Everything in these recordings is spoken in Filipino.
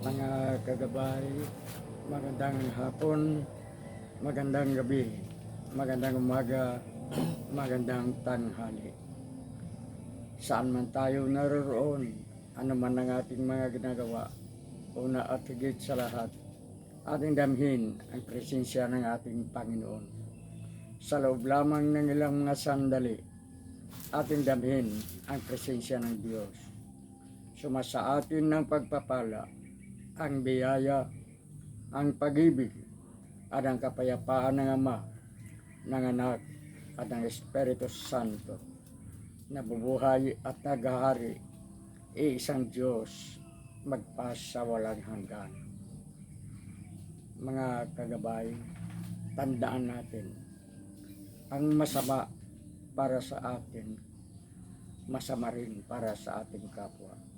mga kagabay, magandang hapon, magandang gabi, magandang umaga, magandang tanghali. Saan man tayo naroon, ano man ang ating mga ginagawa, una at higit sa lahat, ating damhin ang presensya ng ating Panginoon. Sa loob lamang ng ilang mga sandali, ating damhin ang presensya ng Diyos. Sumasa atin ng pagpapala, ang biyaya, ang pag-ibig, at ang kapayapaan ng Ama, ng Anak, at ng Espiritu Santo, na bubuhay at naghahari, iisang Diyos, magpas sa walang hanggan. Mga kagabay, tandaan natin, ang masama para sa atin, masama rin para sa ating kapwa.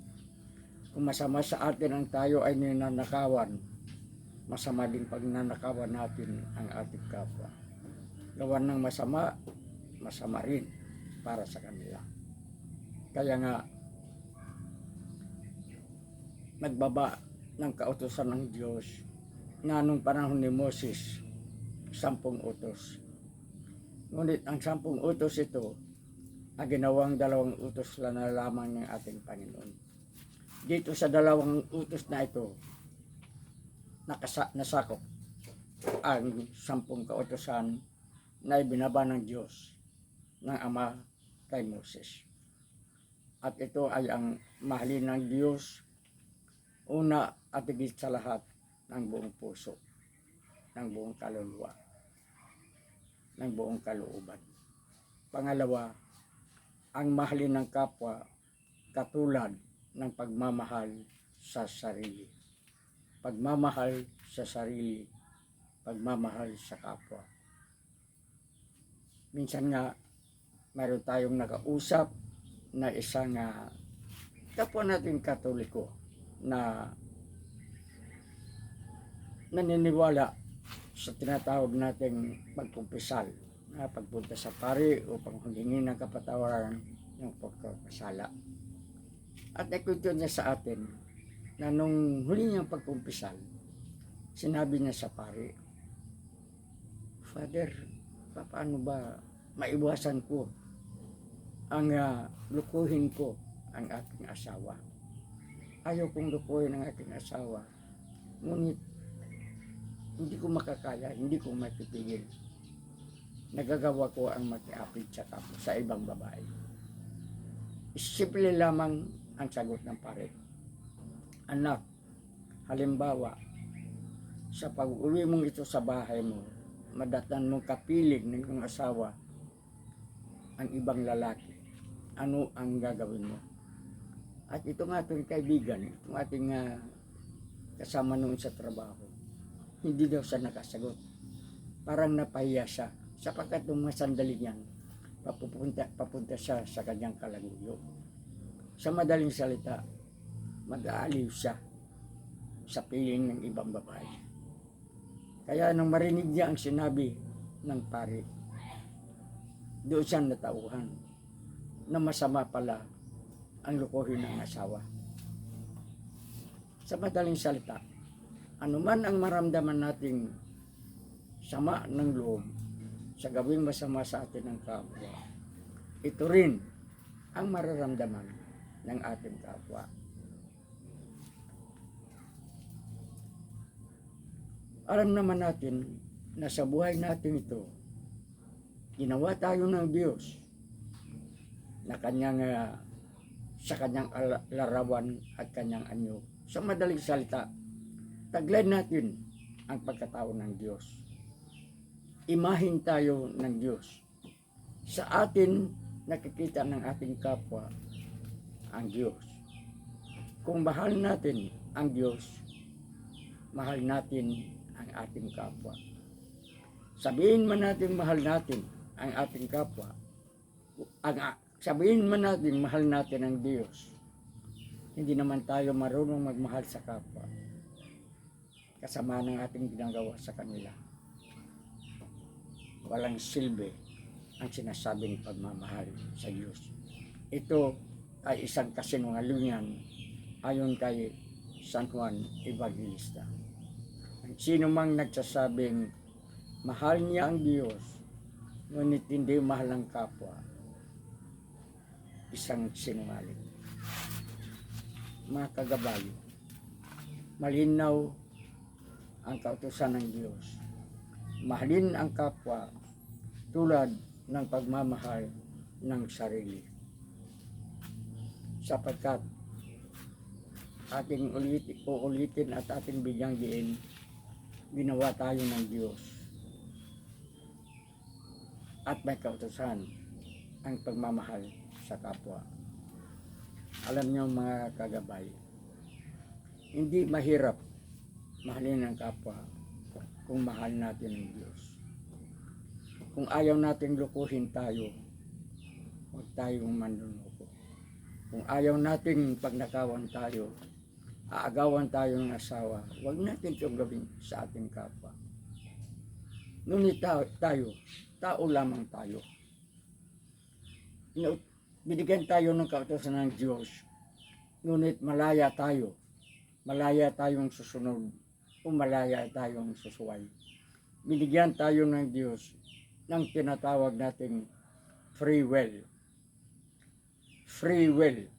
Kung masama sa atin ang tayo ay ninanakawan, masama din pag nanakawan natin ang ating kapwa. Gawan ng masama, masama rin para sa kanila. Kaya nga, nagbaba ng kautosan ng Diyos na nung panahon ni Moses, sampung utos. Ngunit ang sampung utos ito, ang ginawang dalawang utos lang na lamang ng ating Panginoon. Dito sa dalawang utos na ito, nakasa, nasakop ang sampung kautosan na ibinaba ng Diyos ng Ama kay Moses. At ito ay ang mahalin ng Diyos una at higit sa lahat ng buong puso, ng buong kaluluwa, ng buong kalooban. Pangalawa, ang mahalin ng kapwa katulad ng pagmamahal sa sarili. Pagmamahal sa sarili, pagmamahal sa kapwa. Minsan nga, mayroon tayong nakausap na isang ah, kapwa natin katoliko na naniniwala sa tinatawag nating pagkumpisal na pagpunta sa pari upang humingi ng kapatawaran ng pagkakasala. At nakwento niya sa atin na nung huli niyang pagkumpisal, sinabi niya sa pari, Father, paano ba maiwasan ko ang ah, lukuhin ko ang aking asawa? Ayaw kong lukuhin ang aking asawa. Ngunit hindi ko makakaya, hindi ko mapipigil. Nagagawa ko ang makiapit sa sa ibang babae. Simple lamang ang sagot ng pare. Anak, halimbawa, sa pag-uwi mong ito sa bahay mo, madatan mong kapilig ng iyong asawa ang ibang lalaki. Ano ang gagawin mo? At ito nga ating kaibigan, itong ating ah, kasama noon sa trabaho, hindi daw siya nakasagot. Parang napahiya siya sapagkat nung mga sandali niyan, papupunta, papunta siya sa kanyang kalanguyo. Sa madaling salita, mag-aaliw siya sa piling ng ibang babae. Kaya nung marinig niya ang sinabi ng pari, doon siya natauhan na masama pala ang lukuhin ng asawa. Sa madaling salita, anuman ang maramdaman nating sama ng loob sa gawing masama sa atin ng kapwa, ito rin ang mararamdaman ng ating kapwa. Alam naman natin na sa buhay natin ito, ginawa tayo ng Diyos na kanyang ah, sa kanyang larawan at kanyang anyo. Sa madaling salita, taglay natin ang pagkatao ng Diyos. Imahin tayo ng Diyos. Sa atin, nakikita ng ating kapwa ang Diyos. Kung mahal natin ang Diyos, mahal natin ang ating kapwa. Sabihin man natin mahal natin ang ating kapwa, ang, sabihin man natin mahal natin ang Diyos, hindi naman tayo marunong magmahal sa kapwa kasama ng ating ginagawa sa kanila. Walang silbi ang sinasabing pagmamahal sa Diyos. Ito ay isang kasinungalingan ayon kay San Juan Evangelista. Ang sino mang nagsasabing mahal niya ang Diyos, ngunit hindi mahal ang kapwa, isang sinungaling. Mga kagabayo, malinaw ang kautusan ng Diyos. Mahalin ang kapwa tulad ng pagmamahal ng sarili. Sapagkat ating ulit, uulitin at ating bigyang diin, ginawa tayo ng Diyos. At may kautusan ang pagmamahal sa kapwa. Alam niyo mga kagabay, hindi mahirap mahalin ang kapwa kung mahal natin ang Diyos. Kung ayaw natin lukuhin tayo, huwag tayong manluloko. Kung ayaw natin pagnakawan tayo, aagawan tayo ng asawa, huwag natin itong gawin sa ating kapwa. Ngunit ta- tayo, tao lamang tayo. Binigyan tayo ng kautosan ng Diyos, ngunit malaya tayo. Malaya tayong susunod o malaya tayong susuway. Binigyan tayo ng Diyos ng tinatawag nating free will. Free will,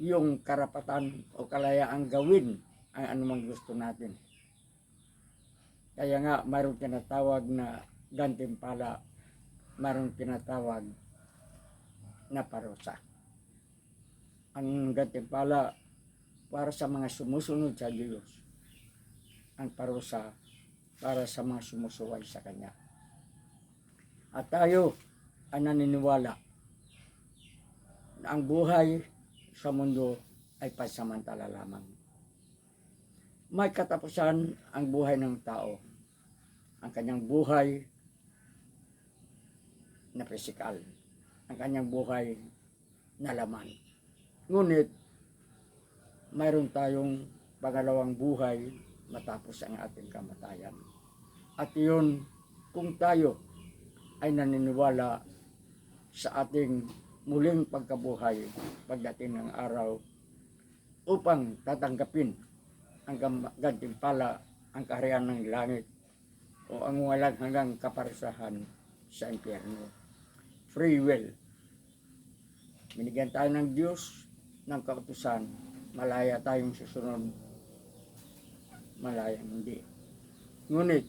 yung karapatan o kalayaang gawin ang anumang gusto natin. Kaya nga, mayroong tinatawag na gantimpala, mayroong tinatawag na parusa. Ang gantimpala para sa mga sumusunod sa Diyos. Ang parusa para sa mga sumusuway sa Kanya. At tayo ay naniniwala ang buhay sa mundo ay pansamantala lamang. May katapusan ang buhay ng tao. Ang kanyang buhay na pisikal. Ang kanyang buhay na laman. Ngunit, mayroon tayong pangalawang buhay matapos ang ating kamatayan. At yun, kung tayo ay naniniwala sa ating muling pagkabuhay pagdating ng araw upang tatanggapin ang gantimpala ang kaharian ng langit o ang walang hanggang kaparusahan sa impyerno. Free will. Binigyan tayo ng Diyos ng kautusan. Malaya tayong susunod. Malaya hindi. Ngunit,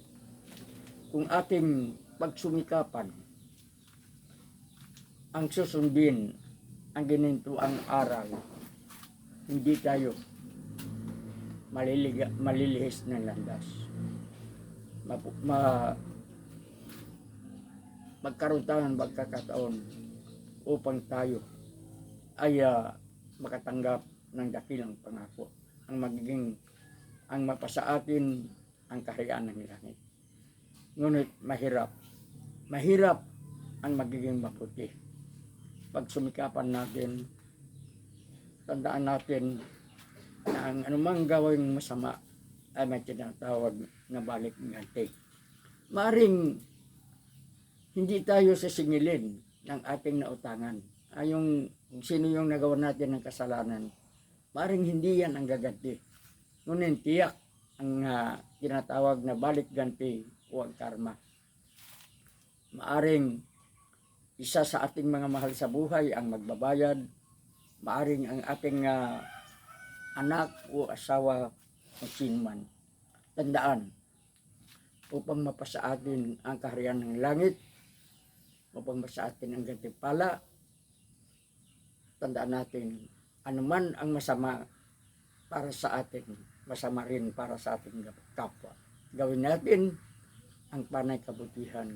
kung ating pagsumikapan ang susundin ang ginintuang aral, hindi tayo maliliga, malilihis ng landas. Mapu- ma, magkaroon tayo ng magkakataon upang tayo ay ah, makatanggap ng dakilang pangako. Ang magiging, ang mapasa atin ang kaharian ng langit. Ngunit mahirap. Mahirap ang magiging maputi. Pag sumikapan natin, tandaan natin na ang anumang gawing masama ay may tinatawag na balik ganti. Maring hindi tayo sisingilin ng ating nautangan. Ay yung sino yung nagawa natin ng kasalanan, maring hindi yan ang gaganti. Ngunit tiyak ang ah, tinatawag na balik ganti o ang karma. Maaring isa sa ating mga mahal sa buhay ang magbabayad, maaring ang ating ah, anak o asawa o sinman. Tandaan, upang mapasa atin ang kaharian ng langit, upang mapasa atin ang gantimpala, tandaan natin, anuman ang masama para sa atin, masama rin para sa ating kapwa. Gawin natin ang panay kabutihan,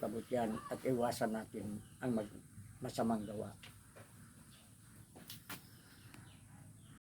kabutihan at iwasan natin ang masamang gawa.